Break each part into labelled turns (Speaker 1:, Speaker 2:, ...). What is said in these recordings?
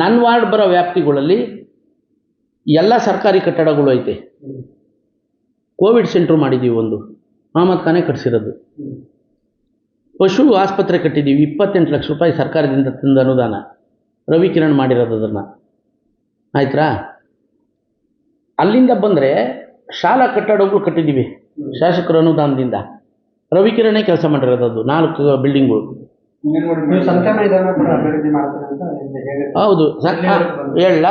Speaker 1: ನನ್ನ ವಾರ್ಡ್ ಬರೋ ವ್ಯಾಪ್ತಿಗಳಲ್ಲಿ ಎಲ್ಲ ಸರ್ಕಾರಿ ಕಟ್ಟಡಗಳು ಐತೆ. ಕೋವಿಡ್ ಸೆಂಟ್ರ್ ಮಾಡಿದ್ದೀವಿ ಒಂದು. ಮಹಮ್ಮದ್ ಖಾನೆ ಕಟ್ಸಿರೋದು. ಪಶು ಆಸ್ಪತ್ರೆ ಕಟ್ಟಿದ್ದೀವಿ ಇಪ್ಪತ್ತೆಂಟು ಲಕ್ಷ ರೂಪಾಯಿ ಸರ್ಕಾರದಿಂದ ತಂದ ಅನುದಾನ. ರವಿ ಕಿರಣ್ ಮಾಡಿರೋದು ಅದನ್ನು. ಆಯ್ತಾ ಅಲ್ಲಿಂದ ಬಂದರೆ ಶಾಲಾ ಕಟ್ಟಡಗಳು ಕಟ್ಟಿದ್ದೀವಿ ಶಾಸಕರ ಅನುದಾನದಿಂದ. ರವಿಕಿರಣೇ ಕೆಲಸ ಮಾಡಿರೋದು ಅದು. ನಾಲ್ಕು ಬಿಲ್ಡಿಂಗು
Speaker 2: ನೀವು ಸಂತೆ ಮೈದಾನ ಕೂಡ ಅಭಿವೃದ್ಧಿ ಮಾಡ್ತೀನಿ ಅಂತ ಇಲ್ಲಿ ಹೇಳಿದ್ರು.
Speaker 1: ಹೌದು ಹೇಳ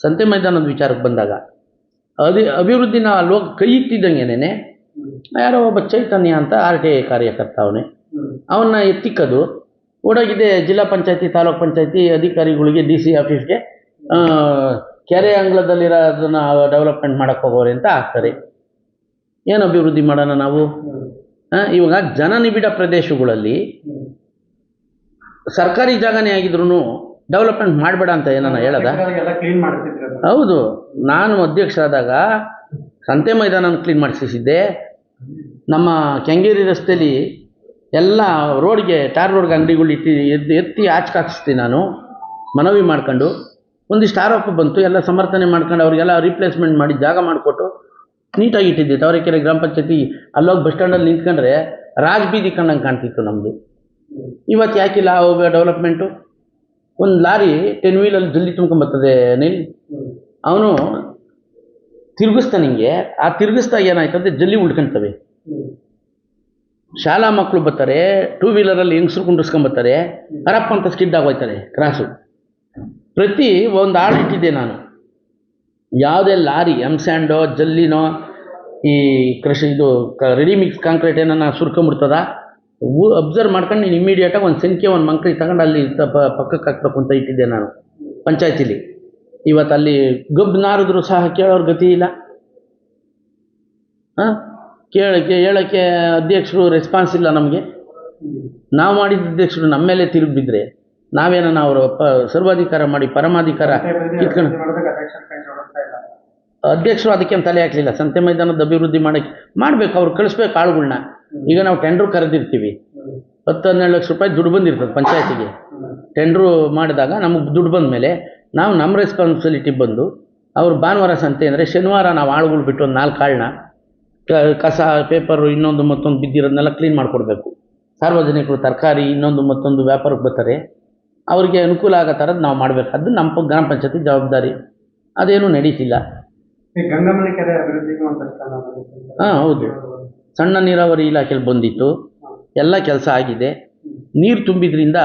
Speaker 1: ಸಂತೆ ಮೈದಾನದ ವಿಚಾರಕ್ಕೆ ಬಂದಾಗ ಅದಿ ಅಭಿವೃದ್ಧಿನ ಅಲ್ಲಿ ಹೋಗಿ ಕೈ ಇಟ್ಟಿದ್ದಂಗೆನೆ ಯಾರೋ ಒಬ್ಬ ಚೈತನ್ಯ ಅಂತ ಆರ್ ಟಿ ಐ ಕಾರ್ಯಕರ್ತ ಅವನೇ
Speaker 2: ಹ್ಮ್.
Speaker 1: ಅವನ್ನ ಎತ್ತಿಕ್ಕದು ಓಡೋಗಿದೆ ಜಿಲ್ಲಾ ಪಂಚಾಯತಿ ತಾಲೂಕ್ ಪಂಚಾಯತಿ ಅಧಿಕಾರಿಗಳಿಗೆ ಡಿ ಸಿ ಆಫೀಸ್ಗೆ ಆ, ಕೆರೆ ಅಂಗ್ಲದಲ್ಲಿರೋ ಅದನ್ನ ಡೆವಲಪ್ಮೆಂಟ್ ಮಾಡಕ್ಕೆ ಹೋಗೋರೆ ಅಂತ ಹಾಕ್ತಾರೆ ಏನು ಅಭಿವೃದ್ಧಿ ಮಾಡೋಣ ನಾವು
Speaker 2: ಹ್ಮ್.
Speaker 1: ಆ, ಇವಾಗ ಜನನಿಬಿಡ ಪ್ರದೇಶಗಳಲ್ಲಿ
Speaker 2: ಹ್ಮ್.
Speaker 1: ಸರ್ಕಾರಿ ಜಾಗನೇ ಆಗಿದ್ರು ಡೆವಲಪ್ಮೆಂಟ್ ಮಾಡಬೇಡ ಅಂತ ಏನನ್ನ ಹೇಳದ? ಹೌದು. ನಾನು ಅಧ್ಯಕ್ಷರಾದಾಗ ಸಂತೆ ಮೈದಾನ ಕ್ಲೀನ್ ಮಾಡಿಸಿದ್ದೆ ನಮ್ಮ ಕೆಂಗೇರಿ ರಸ್ತೆಯಲ್ಲಿ ಎಲ್ಲ ರೋಡ್ಗೆ ಟಾರ್ ರೋಡ್ಗೆ ಅಂಗಡಿಗಳು ಇಟ್ಟು ಎದ್ದು ಎತ್ತಿ ಆಚೆ ಹಾಕಿಸ್ತೀನಿ ನಾನು. ಮನವಿ ಮಾಡ್ಕೊಂಡು ಒಂದಿಷ್ಟು ಆರೋಪ ಬಂತು. ಎಲ್ಲ ಸಮರ್ಥನೆ ಮಾಡ್ಕೊಂಡು ಅವರಿಗೆಲ್ಲ ರಿಪ್ಲೇಸ್ಮೆಂಟ್ ಮಾಡಿ ಜಾಗ ಮಾಡಿಕೊಟ್ಟು ನೀಟಾಗಿ ಇಟ್ಟಿದ್ದೆ. ತಾವರೆಕೆರೆ ಗ್ರಾಮ ಪಂಚಾಯತಿ ಅಲ್ಲೋಗಿ ಬಸ್ ಸ್ಟ್ಯಾಂಡಲ್ಲಿ ನಿಂತ್ಕೊಂಡ್ರೆ ರಾಜ್ ಬೀದಿ ಕಂಡಂಗೆ ಕಾಣ್ತಿತ್ತು ನಮ್ಮದು ಇವತ್ತು ಯಾಕಿಲ್ಲ ಅವಾಗ ಡೆವಲಪ್ಮೆಂಟು ಒಂದು ಲಾರಿ ಟೆನ್ ವೀಲಲ್ಲಿ ಜಲ್ದಿ ತುಂಬ್ಕೊಂಬರ್ತದೆ
Speaker 2: ನೀನು.
Speaker 1: ಅವನು ತಿರುಗಿಸ್ತಾನೆ ಹಿಂಗೆ ಆ ತಿರುಗಿಸ್ದಾಗ ಏನಾಯ್ತಂದ್ರೆ ಜಲ್ಲಿ ಉಳ್ಕೊಂತವೆ. ಶಾಲಾ ಮಕ್ಕಳು ಬರ್ತಾರೆ ಟೂ ವೀಲರಲ್ಲಿ ಹೆಂಗಸ್ರು ಕುಂಡಿಸ್ಕೊಂಬರ್ತಾರೆ ಹರಪ್ಪ ಅಂತ ಸ್ಕಿಡ್ ಆಗೋಯ್ತಾರೆ ಕ್ರಾಸು ಪ್ರತಿ ಒಂದು ಆಳು ಇಟ್ಟಿದ್ದೆ ನಾನು. ಯಾವುದೇ ಲಾರಿ ಎಂ ಸ್ಯಾಂಡೋ ಜಲ್ಲಿನೋ ಈ ಕೃಷಿ ಇದು ರೆಡಿ ಮಿಕ್ಸ್ ಕಾಂಕ್ರೀಟ್ ಏನನ್ನ ಸುರ್ಕೊಂಬಿಡ್ತದ ಅಬ್ಸರ್ವ್ ಮಾಡ್ಕೊಂಡು ನೀನು ಇಮಿಡಿಯೇಟಾಗಿ ಒಂದು ಸಂಖ್ಯೆ, ಒಂದು ಮಂಕ್ರಿ ತಗೊಂಡು ಅಲ್ಲಿ ಪಕ್ಕಕ್ಕೆ ಹಾಕ್ಬೇಕು ಅಂತ ಇಟ್ಟಿದ್ದೆ ನಾನು ಪಂಚಾಯತಿಲಿ. ಇವತ್ತು ಅಲ್ಲಿ ಗಬ್ ನಾರಿದ್ರು ಸಹ ಕೇಳೋರ ಗತಿ ಇಲ್ಲ. ಹಾಂ? ಕೇಳೋಕ್ಕೆ, ಹೇಳೋಕ್ಕೆ ಅಧ್ಯಕ್ಷರು ರೆಸ್ಪಾನ್ಸ್ ಇಲ್ಲ ನಮಗೆ. ನಾವು ಮಾಡಿದ ಅಧ್ಯಕ್ಷರು ನಮ್ಮ ಮೇಲೆ ತಿರುಗಿ ಬಿದ್ದರೆ ನಾವೇನ ಅವರು ಪ ಸರ್ವಾಧಿಕಾರ ಮಾಡಿ ಪರಮಾಧಿಕಾರ
Speaker 2: ಇಟ್ಕೊಂಡು ಅಧ್ಯಕ್ಷರ
Speaker 1: ಅದಕ್ಕೇನು ತಲೆ ಹಾಕಲಿಲ್ಲ. ಸಂತೆ ಮೈದಾನದ ಅಭಿವೃದ್ಧಿ ಮಾಡೋಕ್ಕೆ ಮಾಡಬೇಕು, ಅವ್ರು ಕಳಿಸ್ಬೇಕು ಆಳುಗಳ್ನ. ಈಗ ನಾವು ಟೆಂಡ್ರು ಕರೆದಿರ್ತೀವಿ. ಹತ್ತು ಹನ್ನೆರಡು ಲಕ್ಷ ರೂಪಾಯಿ ದುಡ್ಡು ಬಂದಿರ್ತದೆ ಪಂಚಾಯತಿಗೆ. ಟೆಂಡ್ರು ಮಾಡಿದಾಗ ನಮಗೆ ದುಡ್ಡು ಬಂದ ಮೇಲೆ ನಾವು ನಮ್ಮ ರೆಸ್ಪಾನ್ಸಿಬಿಲಿಟಿ ಬಂದು ಅವ್ರು ಭಾನುವಾರ ಸಂತೆ ಅಂದರೆ ಶನಿವಾರ ನಾವು ಆಳುಗಳು ಬಿಟ್ಟು ಒಂದು ನಾಲ್ಕು ಆಳನ್ನ ಕಸ ಪೇಪರು ಇನ್ನೊಂದು ಮತ್ತೊಂದು ಬಿದ್ದಿರೋದನ್ನೆಲ್ಲ ಕ್ಲೀನ್ ಮಾಡಿಕೊಡ್ಬೇಕು. ಸಾರ್ವಜನಿಕರು ತರಕಾರಿ ಇನ್ನೊಂದು ಮತ್ತೊಂದು ವ್ಯಾಪಾರಕ್ಕೆ ಬರ್ತಾರೆ. ಅವರಿಗೆ ಅನುಕೂಲ ಆಗೋ ಥರದ್ದು ನಾವು ಮಾಡಬೇಕು. ಅದು ನಮ್ಮ ಗ್ರಾಮ ಪಂಚಾಯತಿ ಜವಾಬ್ದಾರಿ. ಅದೇನೂ ನಡೀತಿಲ್ಲ.
Speaker 2: ಗಂಗಮ್ಮನ ಕೆರೆ ಅಭಿವೃದ್ಧಿಗೆ.
Speaker 1: ಹಾಂ ಹೌದು. ಸಣ್ಣ ನೀರಾವರಿ ಇಲಾಖೆಯಲ್ಲಿ ಬಂದಿತ್ತು. ಎಲ್ಲ ಕೆಲಸ ಆಗಿದೆ. ನೀರು ತುಂಬಿದ್ರಿಂದ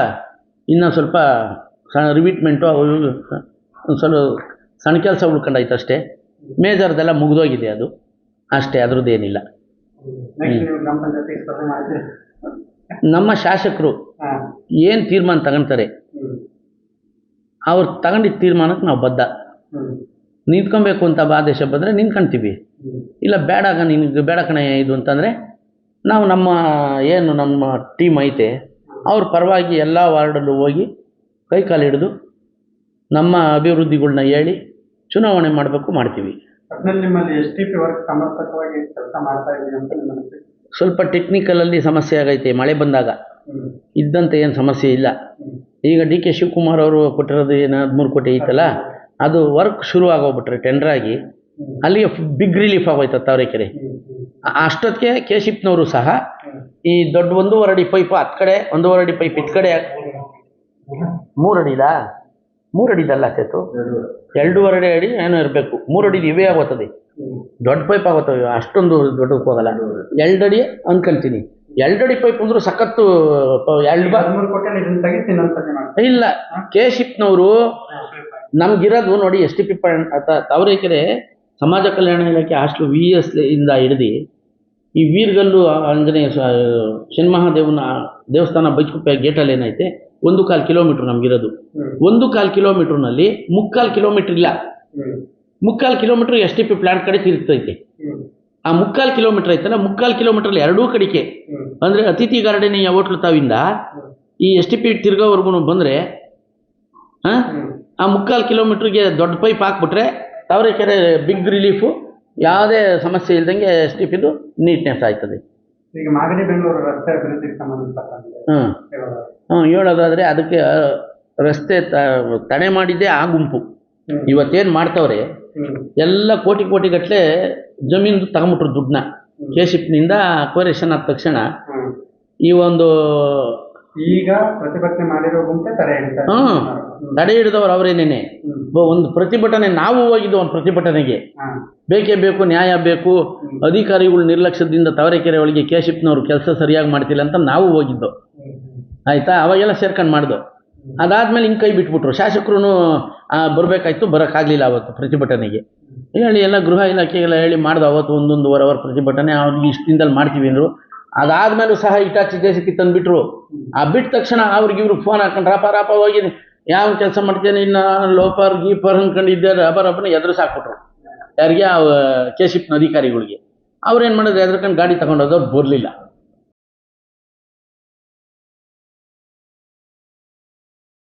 Speaker 1: ಇನ್ನೂ ಸ್ವಲ್ಪ ಸಣ್ಣ ರಿವಿಟ್ಮೆಂಟು ಅವು ಇವು ಒಂದು ಸ್ವಲ್ಪ ಸಣ್ಣ ಕೆಲಸ ಉಳ್ಕೊಂಡಾಯ್ತು ಅಷ್ಟೇ. ಮೇಜರ್ದೆಲ್ಲ ಮುಗಿದೋಗಿದೆ ಅದು. ಅಷ್ಟೇ ಅದ್ರದ್ದೇನಿಲ್ಲ.
Speaker 2: ನೆಕ್ಸ್ಟ್ ನೀವು ಗ್ರಾಮ ಪಂಚಾಯತಿ ಸ್ಪರ್ಧೆ ಮಾಡ್ತೀರಿ
Speaker 1: ನಮ್ಮ ಶಾಸಕರು
Speaker 2: ಹಾಂ.
Speaker 1: ಏನು ತೀರ್ಮಾನ ತಗೊಂತಾರೆ?
Speaker 2: ಹ್ಮ್.
Speaker 1: ಅವ್ರು ತಗೊಂಡಿದ್ದ ತೀರ್ಮಾನಕ್ಕೆ ನಾವು ಬದ್ಧ. ನಿಂತ್ಕೊಬೇಕು ಅಂತ ಆದೇಶ ಬಂದರೆ ನಿಂತ್ಕೊಂತೀವಿ
Speaker 2: ಹ್ಮ್
Speaker 1: ಇಲ್ಲ ಬೇಡ ನಿನಗೆ ಬೇಡ ಕಣೆ ಇದು ಅಂತಂದರೆ ನಾವು ನಮ್ಮ ಏನು ನಮ್ಮ ಟೀಮ್ ಐತೆ ಅವ್ರ ಪರವಾಗಿ ಎಲ್ಲ ವಾರ್ಡಲ್ಲೂ ಹೋಗಿ ಕೈ ಕಾಲು ಹಿಡಿದು ನಮ್ಮ ಅಭಿವೃದ್ಧಿಗಳ್ನ ಹೇಳಿ ಚುನಾವಣೆ ಮಾಡಬೇಕು ಮಾಡ್ತೀವಿ. ಸ್ವಲ್ಪ ಟೆಕ್ನಿಕಲಲ್ಲಿ ಸಮಸ್ಯೆ ಆಗೈತೆ ಮಳೆ ಬಂದಾಗ.
Speaker 2: ಇದ್ದಂಥ
Speaker 1: ಇದ್ದಂತೆ ಏನು ಸಮಸ್ಯೆ ಇಲ್ಲ. ಈಗ ಡಿ ಕೆ ಶಿವಕುಮಾರ್ ಅವರು ಕೊಟ್ಟಿರೋದು ಏನು ಹದಿಮೂರು ಕೋಟಿ ಐತಲ್ಲ? ಅದು ವರ್ಕ್ ಶುರು ಆಗೋಗ್ಬಿಟ್ರೆ ಟೆಂಡರ್ ಆಗಿ. ಅಲ್ಲಿಗೆ ಬಿಗ್ ರಿಲೀಫ್ ಆಗೋಯ್ತು ತಾವರೆಕೆರೆ ಅಷ್ಟೊತ್ತಿಗೆ ಕೆ ಶಿಪ್ನವರು ಸಹ ಈ ದೊಡ್ಡ ಒಂದೂವರೆ ಅಡಿ ಪೈಪ್ ಹತ್ತು ಕಡೆ ಒಂದೂವರೆ ಅಡಿ ಪೈಪ್ ಇತ್ತು ಕಡೆ ಮೂರು ಅಡಿಲಾ ಮೂರು ಅಡಿದಲ್ಲ ಚೇತು? ಎರಡೂವರೆ ಅಡಿ ಏನೋ ಇರಬೇಕು. ಮೂರು ಅಡಿ ಇವೇ
Speaker 2: ಆಗುತ್ತದೆ
Speaker 1: ದೊಡ್ಡ ಪೈಪ್ ಆಗುತ್ತವೆ ಅಷ್ಟೊಂದು ದೊಡ್ಡಕ್ಕೆ ಹೋಗಲ್ಲ. ಎರಡು ಅಡಿ ಅನ್ಕೊಂತೀನಿ. ಎರಡು ಅಡಿ ಪೈಪ್ ಅಂದ್ರೂ ಸಖತ್ತು ಎರಡು ಇಲ್ಲ. ಕೆ ಶಿಪ್ನವರು ನಮ್ಗಿರೋದು ನೋಡಿ ಎಸ್ ಟಿ ಪಿ ತಾವರೆಕೆರೆ ಸಮಾಜ ಕಲ್ಯಾಣ ಇಲಾಖೆ ಹಾಸ್ಟೆಲ್ ವಿ ಎಸ್ ಇಂದ ಹಿಡಿದು ಈ ವೀರ್ಗಲ್ಲು ಆಂಜನೇಯ ಶನ್ಮಹಾದೇವನ ದೇವಸ್ಥಾನ ಬೈಕುಪ್ಪೆ ಗೇಟಲ್ಲಿ ಏನೈತೆ? ಒಂದು ಕಾಲು ಕಿಲೋಮೀಟ್ರ್ ನಮಗಿರೋದು. ಒಂದು ಕಾಲು ಕಿಲೋಮೀಟ್ರ್ನಲ್ಲಿ ಮುಕ್ಕಾಲು ಕಿಲೋಮೀಟ್ರ್ ಇಲ್ಲ. ಮುಕ್ಕಾಲು kilometre S T P plant ಕಡೆ ತಿರುಗ್ತೈತೆ ಆ ಮುಕ್ಕಾಲು ಕಿಲೋಮೀಟ್ರ್ ಐತಲ್ಲ ಮುಕ್ಕಾಲು ಕಿಲೋಮೀಟ್ರಲ್ಲಿ ಎರಡೂ ಕಡೆಗೆ
Speaker 2: ಹ್ಮ್.
Speaker 1: ಅಂದರೆ ಅತಿಥಿ ಗಾರ್ಡನಿಯ ಹೋಟ್ಲು ತಾವಿಂದ ಈ ಎಸ್ ಟಿ ಪಿ ತಿರ್ಗೋವರೆಗೂ ಬಂದರೆ ಹಾಂ ಆ ಮುಕ್ಕಾಲು ಕಿಲೋಮೀಟ್ರಿಗೆ ದೊಡ್ಡ ಪೈಪ್ ಹಾಕ್ಬಿಟ್ರೆ ತಾವರೆಕೆರೆ ಬಿಗ್ ರಿಲೀಫು ಯಾವುದೇ ಸಮಸ್ಯೆ ಇಲ್ದಂಗೆ ಎಸ್ ಇದು ಪಿದು ನೀಟ್ನೆಸ್ ಆಯ್ತದೆ.
Speaker 2: ಈಗ ಮಾಗಡಿ ಬೆಂಗಳೂರು ರಸ್ತೆ ಅಭಿವೃದ್ಧಿಗೆ ಸಂಬಂಧಪಟ್ಟಂತೆ
Speaker 1: ಹ್ಞೂ. ಹ್ಞೂ ಹೇಳೋದಾದರೆ ಅದಕ್ಕೆ ರಸ್ತೆ ತಡೆ ಮಾಡಿದ್ದೇ ಆ ಗುಂಪು. ಇವತ್ತೇನು ಮಾಡ್ತವ್ರೆ ಎಲ್ಲ ಕೋಟಿ ಕೋಟಿ ಗಟ್ಟಲೆ ಜಮೀನು ತಗೊಂಬಿಟ್ರು ದುಡ್ಡನ್ನ. ಕೆಶಿಪ್ನಿಂದ ಅಕ್ವರೇಷನ್ ಆದ ತಕ್ಷಣ ಈ ಒಂದು
Speaker 2: ಈಗ ಪ್ರತಿಭಟನೆ ಮಾಡಿರೋ ಗುಂಪೆ ತಡೆ
Speaker 1: ಹ್ಞೂ ತಡೆ ಹಿಡಿದವ್ರು ಅವರೇನೇನೆ ಒಂದು ಪ್ರತಿಭಟನೆ ನಾವು ಹೋಗಿದ್ದು ಒಂದು ಪ್ರತಿಭಟನೆಗೆ. ಬೇಕೇ ಬೇಕು ನ್ಯಾಯ ಬೇಕು ಅಧಿಕಾರಿಗಳು ನಿರ್ಲಕ್ಷ್ಯದಿಂದ ತವರೆಕೆರೆ ಒಳಗೆ ಕೇಶಿಪ್ನವ್ರು ಕೆಲಸ ಸರಿಯಾಗಿ ಮಾಡ್ತಿಲ್ಲ ಅಂತ ನಾವು ಹೋಗಿದ್ದು. ಆಯ್ತಾ? ಅವಾಗೆಲ್ಲ ಸೇರ್ಕೊಂಡು ಮಾಡ್ದು. ಅದಾದ್ಮೇಲೆ ಹಿಂಗೆ ಕೈ ಬಿಟ್ಬಿಟ್ರು. ಶಾಸಕರು ಬರಬೇಕಾಯ್ತು ಬರೋಕ್ಕಾಗಲಿಲ್ಲ ಅವತ್ತು ಪ್ರತಿಭಟನೆಗೆ. ಹೇಳಿ ಎಲ್ಲ ಗೃಹ ಇಲಾಖೆಗೆಲ್ಲ ಹೇಳಿ ಮಾಡ್ದು ಅವತ್ತು ಒಂದೊಂದುವರೆ ಅವರ್ ಪ್ರತಿಭಟನೆ ಅವ್ರಿಗೆ ಇಷ್ಟು ದಿನದಲ್ಲಿ ಮಾಡ್ತೀವಿ ಅಂದರು. ಅದಾದ್ಮೇಲೂ ಸಹ ಇಟಾಚಿ ದೇಶಕ್ಕೆ ತಂದುಬಿಟ್ರು. ಆ ಬಿಟ್ಟ ತಕ್ಷಣ ಅವ್ರಿಗೆ ಇವ್ರು ಫೋನ್ ಹಾಕೊಂಡು ರಾಪ ರಾಪ ಹೋಗಿ ಯಾವ ಕೆಲಸ ಮಾಡ್ತೇನೆ? ಇನ್ನು ಲೋಪರ್, ಗೀಪರ್ ಅಂದ್ಕೊಂಡಿದ್ದೆ ರಬ್ಬರ್ ರಬ್ಬನ ಎದುರು ಸಾಕ್ಬಿಟ್ರು ಯಾರಿಗೆ? ಆ ಕೇಶಿಪ್ನ ಅಧಿಕಾರಿಗಳಿಗೆ. ಏನು ಮಾಡಿದ್ರು? ಎದ್ರಕೊಂಡು ಗಾಡಿ ತಗೊಂಡೋದವ್ರು ಬರಲಿಲ್ಲ.